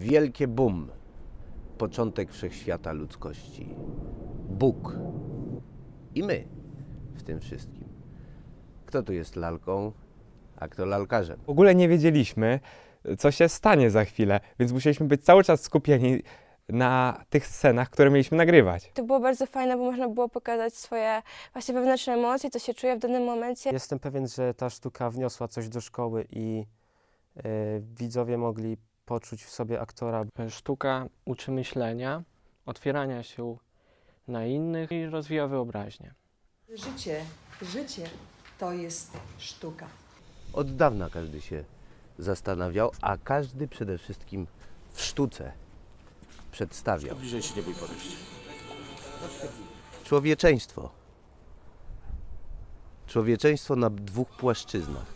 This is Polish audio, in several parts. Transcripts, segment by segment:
Wielkie bum. Początek wszechświata ludzkości. Bóg. I my w tym wszystkim. Kto tu jest lalką, a kto lalkarzem? W ogóle nie wiedzieliśmy, co się stanie za chwilę, więc musieliśmy być cały czas skupieni na tych scenach, które mieliśmy nagrywać. To było bardzo fajne, bo można było pokazać swoje właśnie wewnętrzne emocje, co się czuje w danym momencie. Jestem pewien, że ta sztuka wniosła coś do szkoły i e, widzowie mogli poczuć w sobie aktora. Sztuka uczy myślenia, otwierania się na innych i rozwija wyobraźnię. Życie, życie to jest sztuka. Od dawna każdy się zastanawiał, a każdy przede wszystkim w sztuce przedstawiał. Bliżej się nie bój podejść. Człowieczeństwo. Człowieczeństwo na dwóch płaszczyznach.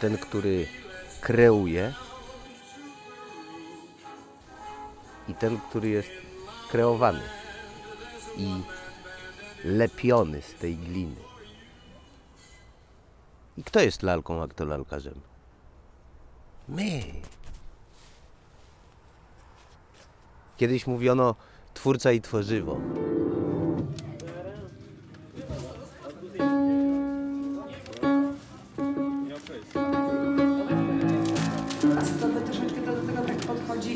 Ten, który kreuje i ten, który jest kreowany i lepiony z tej gliny. I kto jest lalką, a kto lalkarzem? My. Kiedyś mówiono twórca i tworzywo.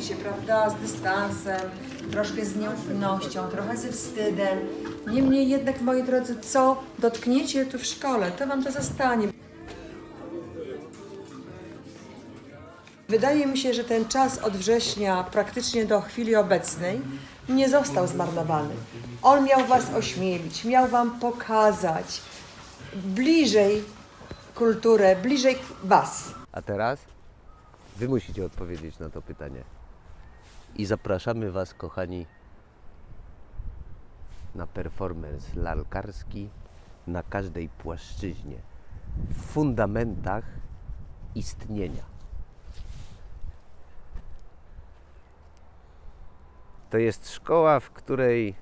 Prawda? Z dystansem, troszkę z nieufnością, trochę ze wstydem. Niemniej jednak, moi drodzy, co dotkniecie tu w szkole, to wam to zostanie. Wydaje mi się, że ten czas od września praktycznie do chwili obecnej nie został zmarnowany. On miał was ośmielić, miał wam pokazać bliżej kulturę, bliżej was. A teraz wy musicie odpowiedzieć na to pytanie. I zapraszamy Was, kochani, na performance lalkarski na każdej płaszczyźnie, w fundamentach istnienia. To jest szkoła, w której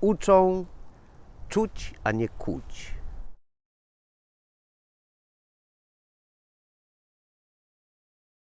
uczą czuć, a nie kuć.